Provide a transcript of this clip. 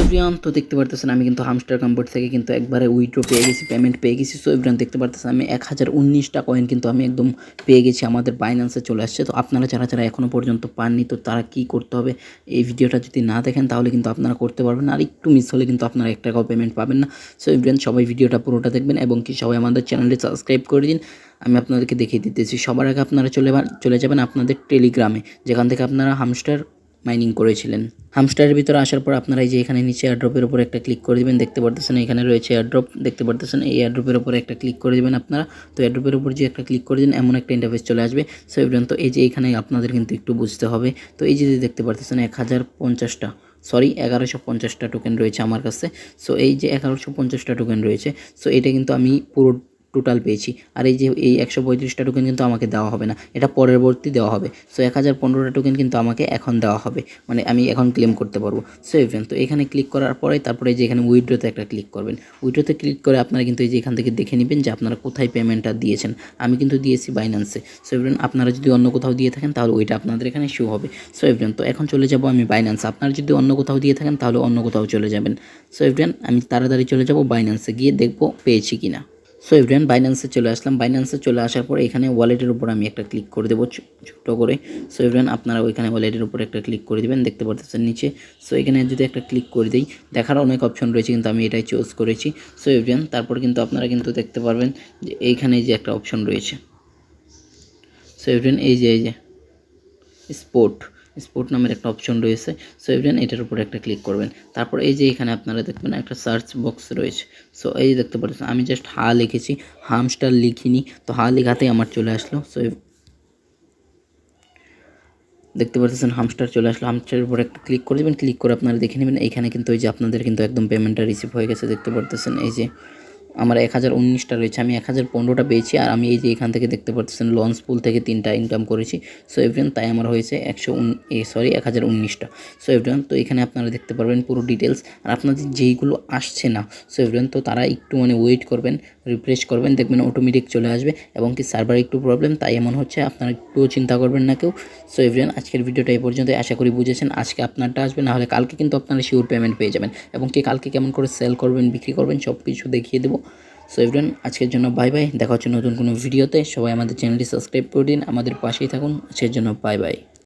Everyone তো দেখতে পারতেছেন, আমি কিন্তু হামস্টার কম্পোর্ট থেকে কিন্তু একবারে উইড্রো পেয়ে গেছি পেমেন্ট পেয়ে গেছি। সো এভরিওয়ান দেখতে পারতেছেন, আমি এক হাজার উনিশটা কয়েন কিন্তু আমি একদম পেয়ে গেছি, আমাদের বাইন্যান্সে চলে আসছে। তো আপনারা যারা যারা এখনও পর্যন্ত পাননি, তো তারা কি করতে হবে? এই ভিডিওটা যদি না দেখেন, তাহলে কিন্তু আপনারা করতে পারবেন আর একটু মিস হলে কিন্তু আপনারা এক টাকাও পেমেন্ট পাবেন না। সো এভরিওয়ান সবাই ভিডিওটা পুরোটা দেখবেন এবং কি সবাই আমাদের চ্যানেলটি সাবস্ক্রাইব করে দিন। আমি আপনাদেরকে দেখিয়ে দিতেছি, সবার আগে আপনারা চলে চলে যাবেন আপনাদের টেলিগ্রামে যেখান থেকে আপনারা হামস্টার মাইনিং করেছিলেন। হামস্টারের ভিতরে আসার পর আপনারা এই যে এখানে নিচে এয়ারড্রপের উপর একটা ক্লিক করে দিবেন, দেখতে পারতেছেন এখানে রয়েছে এয়ারড্রপ দেখতে পারতেছেন এই এয়ারড্রপের উপরে একটা ক্লিক করে দিবেন আপনারা। তো এয়ারড্রপের উপর যে একটা ক্লিক করে দিন, এমন একটা ইন্টারফেস চলে আসবে। সো এভরিওয়ান তো এই যে এখানে আপনাদের কিন্তু একটু বুঝতে হবে। তো এই যে দেখতে পারতেছেন এক হাজার পঞ্চাশটা সরি এগারোশো পঞ্চাশটা টোকেন রয়েছে আমার কাছে। সো এই যে এগারোশো পঞ্চাশটা টোকেন রয়েছে। সো এটা কিন্তু আমি পুরো টোটাল পেয়েছি। আর এই যে এই একশো পঁয়ত্রিশটা টোকেন কিন্তু আমাকে দেওয়া হবে না। এটা পরবর্তী দেওয়া হবে। সো এক হাজার পনেরোটা টোকেন কিন্তু আমাকে এখন দেওয়া হবে। মানে আমি এখন ক্লেম করতে পারব। সো তো এখানে ক্লিক করার পরে তারপরে যে এখানে উইড্রোতে একটা ক্লিক করবেন। উইড্রোতে ক্লিক করে আপনারা কিন্তু এই যে এখান থেকে দেখে নেবেন যে আপনারা কোথায় পেমেন্টটা দিয়েছেন। আমি কিন্তু দিয়েছি বাইন্যান্সে সো ইভেন আপনারা যদি অন্য কোথাও দিয়ে থাকেন তাহলে ওইটা আপনাদের এখানে শো হবে। সো তো এখন চলে যাব আমি বাইন্যান্স আপনারা যদি অন্য কোথাও দিয়ে থাকেন তাহলে অন্য কোথাও চলে যাবেন। সো ইভেন আমি তাড়াতাড়ি চলে যাব বাইন্যান্সে গিয়ে দেখব পেয়েছি কিনা। সো এভরিয়ান বাইন্যান্সে চলে আসলাম বাইন্যান্সে চলে আসার পর এখানে ওয়ালেটের উপর আমি একটা ক্লিক করে দেবো ছোটো করে। সো এভরিয়ান আপনারা ওইখানে ওয়ালেটের উপর একটা ক্লিক করে দেবেন, দেখতে পারতেছেন নিচে। সো এখানে যদি একটা ক্লিক করে দিই, দেখার অনেক অপশন রয়েছে, কিন্তু আমি এটাই চুজ করেছি। সো এভরিয়ান তারপর কিন্তু আপনারা কিন্তু দেখতে পারবেন যে এইখানে যে একটা অপশন রয়েছে। সো এভরিয়ান এই যে এই যে স্পোর্ট স্পোর্ট নামের একটা অপশন রয়েছে। সো এভরিয়ান এটার উপর একটা ক্লিক করবেন। তারপর এই যে এখানে আপনারা দেখবেন একটা সার্চ বক্স রয়েছে। সো এই দেখতে পাচ্ছেন, আমি জাস্ট হা লিখেছি হামস্টার লিখিনি। তো হা লেখাতেই আমার চলে আসলো। সো দেখতে পাচ্ছেন হামস্টার চলে আসলো। হামস্টারের উপর একটা ক্লিক করে দেবেন। ক্লিক করে আপনারা দেখে নেবেন। এইখানে কিন্তু ওই যে আপনাদের কিন্তু একদম পেমেন্টটা রিসিভ হয়ে গেছে। দেখতে পারতেছেন এই যে আমার এক হাজার উনিশটা রয়েছে, আমি এক হাজার পনেরোটা পেয়েছি আর আমি এই যে এখান থেকে দেখতে পাচ্ছেন লঞ্চ পুল থেকে তিনটা ইনকাম করেছি। সো এভরিওয়ান তাই আমার হয়েছে একশো সরি এক হাজার উনিশটা। সো এভরিওয়ান তো এখানে আপনারা দেখতে পারবেন পুরো ডিটেলস আর আপনাদের যেইগুলো আসছে না সো এভরিওয়ান তো তারা একটু মানে ওয়েট করবেন রিফ্রেশ করবেন, দেখবেন অটোমেটিক চলে আসবে এবং কি সার্ভার একটু প্রবলেম তাই এমন হচ্ছে আপনারা একটুও চিন্তা করবেন না কেউ। সো এভরিওয়ান আজকের ভিডিওটা এই পর্যন্ত আশা করি বুঝেছেন, আজকে আপনারটা আসবে না হলে কালকে কিন্তু আপনারা শিওর পেমেন্ট পেয়ে যাবেন এবং কি কালকে কেমন করে সেল করবেন, বিক্রি করবেন সব কিছু দেখিয়ে দেবো। সো এভরিওয়ান আজকের জন্য বাই বাই দেখা হচ্ছে নতুন কোনো ভিডিওতে সবাই আমাদের চ্যানেলটি সাবস্ক্রাইব করে দিন। আমাদের পাশেই থাকুন। আজকের জন্য বাই বাই